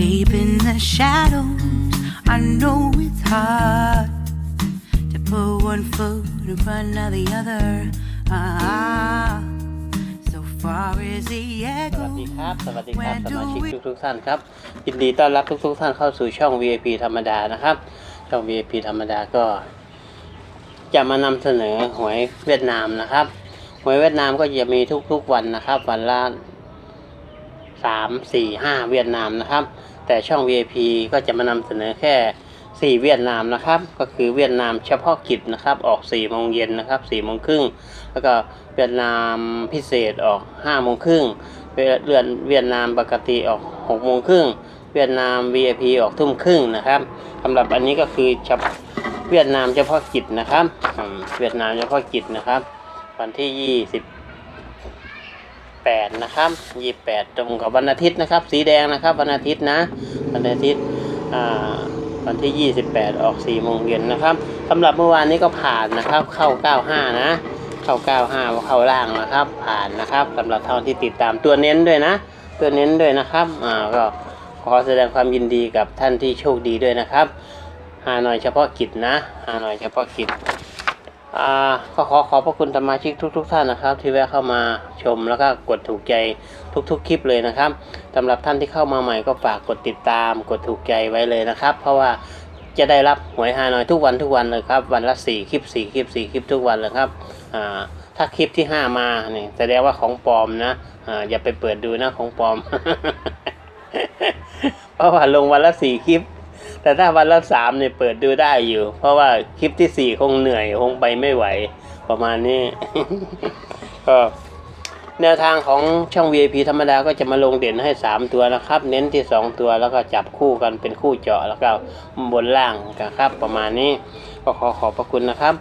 Deep in the shadows, I know it's hard to put one foot in front of the other. Ah, so far as the สวัส echo. ดีครับ สวัสดีครับสมาชิกทุกทุกๆท่านครับ ยินดีต้อนรับทุกทุกๆท่านเข้าสู่ช่อง VIP ธรรมดานะครับ ช่อง VIP ธรรมดาก็ จะมานำเสนอหวยเวียดนามนะครับ หวยเวียดนามก็จะมีทุกๆวันนะครับ วันละสามสี่ห้าเวียดนามนะครับ แต่ช่อง VIP ก็จะมานำเสนอแค่สี่เวียดนามนะครับ ก็คือเวียดนามเฉพาะกิจนะครับ ออกสี่โมงเย็นนะครับสี่โมงครึ่งแล้วก็เวียดนามพิเศษออกห้าโมงครึ่งเวียดเวียดนามปกติออกหกโมงครึ่งเวียดนาม VIP ออกทุ่มครึ่งนะครับสำหรับอันนี้ก็คือเฉพาะเวียดนามเฉพาะกิจนะครับเวียดนามเฉพาะกิจนะครับ วันที่ยี่ สิบแปดนะครับยี่แปดตรงกับวันอาทิตย์นะครับ สีแดงนะครับ วันอาทิตย์นะ วันอาทิตย์วันที่ยี่สิบแปดออกสี่โมงเย็นนะครับสำหรับเมื่อวานนี้ก็ผ่านนะครับ เข้าเก้าห้านะ เข้าเก้าห้าเข้าล่างนะครับ ผ่านนะครับสำหรับท่านที่ติดตามตัวเน้นด้วยนะ ตัวเน้นด้วยนะครับอ่าก็ขอแสดงความยินดีกับท่านที่โชคดีด้วยนะครับหาหน่อยเฉพาะกิจนะหาหน่อยเฉพาะกิจ ก็ขอขอบพระคุณสมาชิกทุก ๆ ท่านนะครับ ที่แวะเข้ามาชมแล้วก็กดถูกใจทุก ๆ คลิปเลยนะครับสำหรับท่านที่เข้ามาใหม่ก็ฝากกดติดตาม กดถูกใจไว้เลยนะครับ เพราะว่าจะได้รับหวยฮานอยทุกวันทุกวันเลยครับ วันละสี่คลิปสี่คลิปสี่คลิปทุกวันเลยครับถ้าคลิปที่ห้ามาเนี่ยแสดงว่าของปลอมนะออย่าไปเปิดดูนะของปลอมเพราะว่าลงวันละสี่คลิป แต่ถ้าวันละสามเนี่ยเปิดดูได้อยู่ เพราะว่าคลิปที่สี่คงเหนื่อยคงไปไม่ไหว ประมาณนี้ก็แนวทางของช่อง VIP ธรรมดาก็จะมาลงเด่นให้ 3 ตัวนะครับ เน้นที่ 2 ตัวแล้วก็จับคู่กันเป็นคู่เจาะแล้วก็บนล่างนะครับประมาณนี้ก็ขอขอบพระคุณนะครับ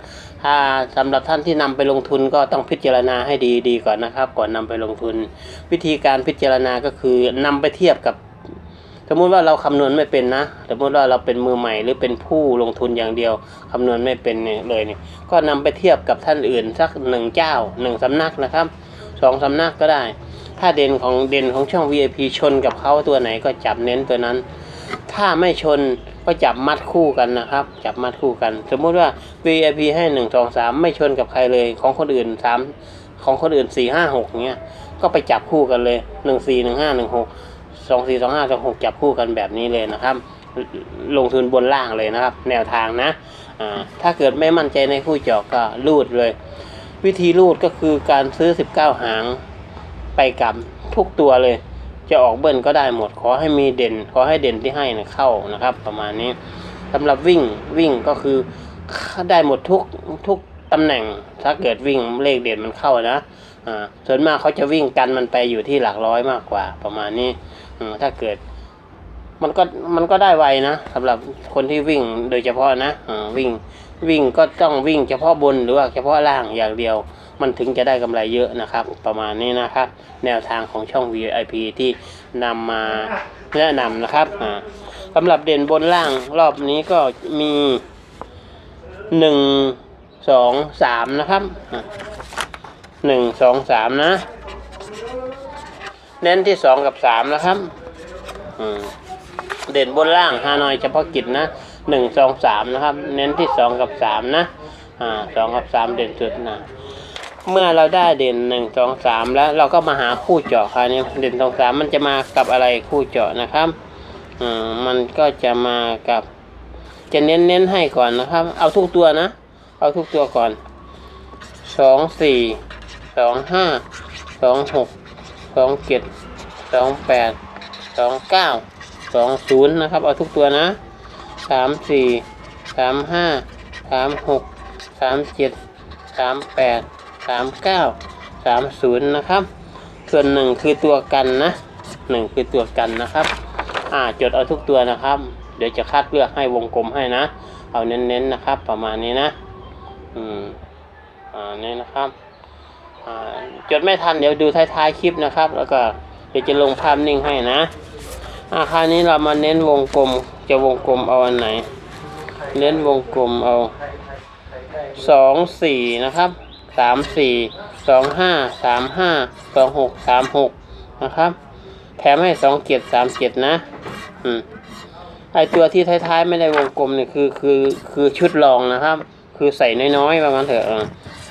ถ้าสำหรับท่านที่นำไปลงทุนก็ต้องพิจารณาให้ดีดีก่อนนะครับ ก่อนนำไปลงทุน วิธีการพิจารณาก็คือนำไปเทียบกับ สมมุติว่าเราคำนวณไม่เป็นนะสมมติว่าเราเป็นมือใหม่หรือเป็นผู้ลงทุนอย่างเดียวคำนวณไม่เป็นเลยเนี่ยก็นำไปเทียบกับท่านอื่นสักหนึ่งเจ้าหนึ่งสำนักนะครับสองสำนักก็ได้ ถ้าเด่นของเด่นของช่อง VIP ชนกับเขาตัวไหนก็จับเน้นตัวนั้น ถ้าไม่ชนก็จับมัดคู่กันนะครับ จับมัดคู่กัน สมมุติว่า VIP ให้หนึ่งสองสามไม่ชนกับใครเลยของคนอื่นสามของคนอื่นสี่ห้าหกเงี้ยก็ไปจับคู่กันเลยหนึ่งสี่หนึ่งห้าหนึ่งหก สองสี่สองห้าสองหกจับคู่กันแบบนี้เลยนะครับ ลงทุนบนล่างเลยนะครับ แนวทางนะอ่าถ้าเกิดไม่มั่นใจในคู่เจาะก็รูดเลย วิธีรูดก็คือการซื้อ 19 หางไปกับทุกตัวเลย จะออกเบิ้ลก็ได้หมด ขอให้มีเด่น ขอให้เด่นที่ให้นะเข้านะครับ ประมาณนี้สำหรับวิ่งวิ่งก็คือได้หมดทุกทุกตำแหน่งถ้าเกิดวิ่งเลขเด่นมันเข้านะอ่าส่วนมากเขาจะวิ่งกันมันไปอยู่ที่หลักร้อยมากกว่าประมาณนี้ ถ้าเกิด มันก็มันก็ได้ไวนะสำหรับคนที่วิ่งโดยเฉพาะนะวิ่งวิ่งก็ต้องวิ่งเฉพาะบนหรือว่าเฉพาะล่างอย่างเดียว มันถึงจะได้กำไรเยอะนะครับ ประมาณนี้นะครับ แนวทางของช่อง VIP ที่นำมาแนะนำนะครับอ่าสำหรับเด่นบนล่างรอบนี้ก็มีหนึ่งสองสามนะครับหนึ่งสองสามนะ เน้นที่สองกับสามนะครับ อืมเด่นบนล่างฮานอยเฉพาะกิจนะหนึ่งสองสามนะครับ เน้นที่สองกับสามนะ อ่าสองกับสามเด่นสุดนะ เมื่อเราได้เด่นหนึ่งสองสามแล้วเราก็มาหาคู่เจาะคราวนี้เด่นสองสามมันจะมากับอะไรคู่เจาะนะครับ อืมมันก็จะมากับ จะเน้นเน้นให้ก่อนนะครับ เอาทุกตัวนะ เอาทุกตัวก่อนสองสี่สองห้าสองหก สองเจ็ดสองแปดสองเก้าสองศูนย์นะครับ เอาทุกตัวนะสามสี่สามห้าสามหกสามเจ็ดสามแปดสามเก้าสามศูนย์นะครับ ส่วนหนึ่งคือตัวกันนะหนึ่งคือตัวกันนะครับ อ่าจดเอาทุกตัวนะครับ เดี๋ยวจะคัดเลือกให้วงกลมให้นะ เอาเน้นๆนะครับ ประมาณนี้นะ อืม อ่านี่นะครับ จดไม่ทันเดี๋ยวดูท้ายๆคลิปนะครับ แล้วก็เดี๋ยวจะลงภาพนิ่งให้นะอาคราวนี้เรามาเน้นวงกลมจะวงกลมเอาอันไหน เน้นวงกลมเอาสองสี่นะครับสามสี่สองห้าสามห้าสองหกสามหกนะครับแถมให้สองเจ็ดสามเจ็ดนะอืมไอตัวที่ท้ายๆไม่ได้วงกลมเนี่ยคือคือคือชุดรองนะครับ คือใส่น้อยๆประมาณเถอะ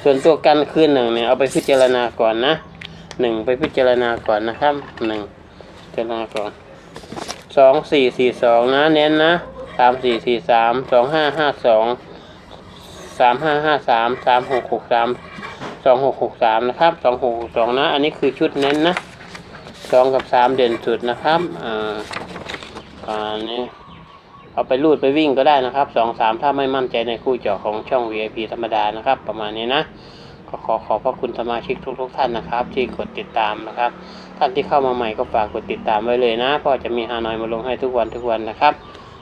ส่วนตัวกันคือหนึ่งเนี่ยเอาไปพิจารณาก่อนนะหนึ่งไปพิจารณาก่อนนะครับหนึ่งพิจารณาก่อนสองสี่สี่สองนะเน้นนะสามสี่สี่สามสองห้าห้าสองสามห้าห้าสามสามหกหกสามสองหกหกสามนะครับสองหกสองนะ อันนี้คือชุดเน้นนะสองกับสามเด่นสุดนะครับอ่าอันนี้ เอาไปรูดไปวิ่งก็ได้นะครับสองสามถ้าไม่มั่นใจในคู่เจาะของช่อง VIP ธรรมดานะครับ ประมาณนี้นะก็ขอขอบพระคุณสมาชิกทุกๆทท่านนะครับ ที่กดติดตามนะครับ ท่านที่เข้ามาใหม่ก็ฝากกดติดตามไว้เลยนะเพราะจะมีฮานอยมาลงให้ทุกวันทุกวันนะครับ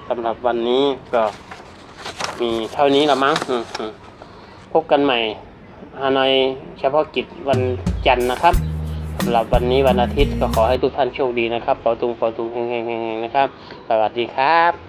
สำหรับวันนี้ก็มีเท่านี้ละมั้งพบกันใหม่ฮานอยเฉพาะกิจวันจันทร์นะครับสำหรับวันนี้วันอาทิตย์ก็ขอให้ทุกท่านโชคดีนะครับเปาตุงเปาตุงเฮงๆนะครับ สวัสดีครับ